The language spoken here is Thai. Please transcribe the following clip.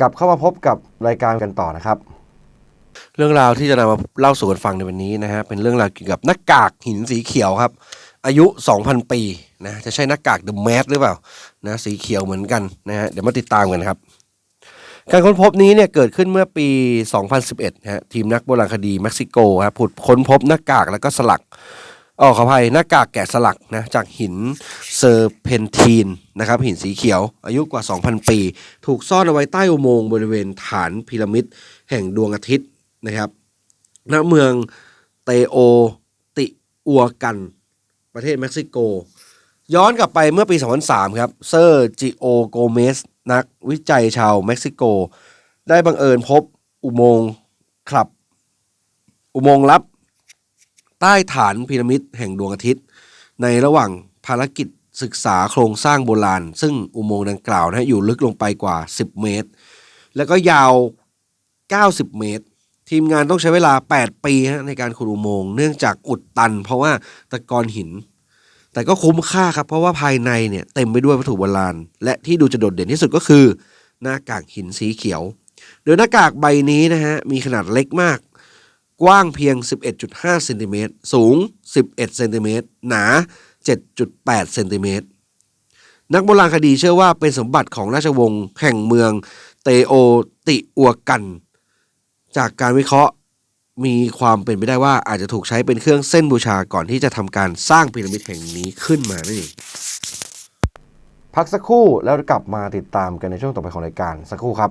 กลับเข้ามาพบกับรายการกันต่อนะครับ เรื่องราวที่จะนำมาเล่าสู่กันฟังในวันนี้นะฮะเป็นเรื่องราวเกี่ยวกับหน้ากากหินสีเขียวครับ อายุ 2,000 ปีนะจะใช่หน้ากากเดอะแมสหรือเปล่านะสีเขียวเหมือนกันนะฮะเดี๋ยวมาติดตามกันครับการค้นพบนี้เนี่ยเกิดขึ้นเมื่อปี 2011นะฮะทีมนักโบราณคดีเม็กซิโกครับผุดค้นพบหน้ากากแล้วก็สลัก อ๋อขออภัยหน้ากากแกะสลักนะจากหินเซอร์เพนทีนนะครับหินสีเขียว อายุกว่า 2,000 ปี ถูกซ่อนเอาไว้ใต้อุโมงค์บริเวณฐานพีระมิดแห่งดวงอาทิตย์นะครับณเมืองเตโอติอัวกัน ประเทศเม็กซิโก ย้อนกลับไปเมื่อปี 2003 ครับเซอร์จิโอโกเมสนักวิจัยชาวเม็กซิโก ได้บังเอิญพบอุโมงค์ครับ อุโมงค์ลับ ใต้ฐานพีระมิดแห่งดวงอาทิตย์ ในระหว่างภารกิจศึกษาโครงสร้างโบราณ ซึ่งอุโมงค์ดังกล่าวนะอยู่ลึกลงไปกว่า 10 เมตร แล้วก็ยาว 90 เมตร ทีมงานต้องใช้เวลา 8 ปีฮะในการขุดอุโมงค์เนื่องจากอุดตัน เพราะว่าตะกอนหิน แต่ก็คุ้มค่าครับ เพราะว่าภายในเนี่ยเต็มไปด้วยวัตถุโบราณ และที่ดูจะโดดเด่นที่สุดก็คือ หน้ากากหินสีเขียว โดยหน้ากากใบนี้นะฮะมีขนาดเล็กมาก กว้างเพียง 11.5เซนติเมตรสูง 11เซนติเมตรหนา 7.8เซนติเมตรนักโบราณคดีเชื่อว่าเป็นสมบัติของราชวงศ์แห่งเมืองเตโอติอัวกัน จากการวิเคราะห์มีความเป็นไปได้ว่าอาจจะถูกใช้เป็นเครื่องเส้นบูชาก่อนที่จะทำการสร้างพีระมิดแห่งนี้ขึ้นมานั่นเองพักสักครู่แล้วกลับมาติดตามกันในช่วงต่อไปของรายการสักครู่ครับ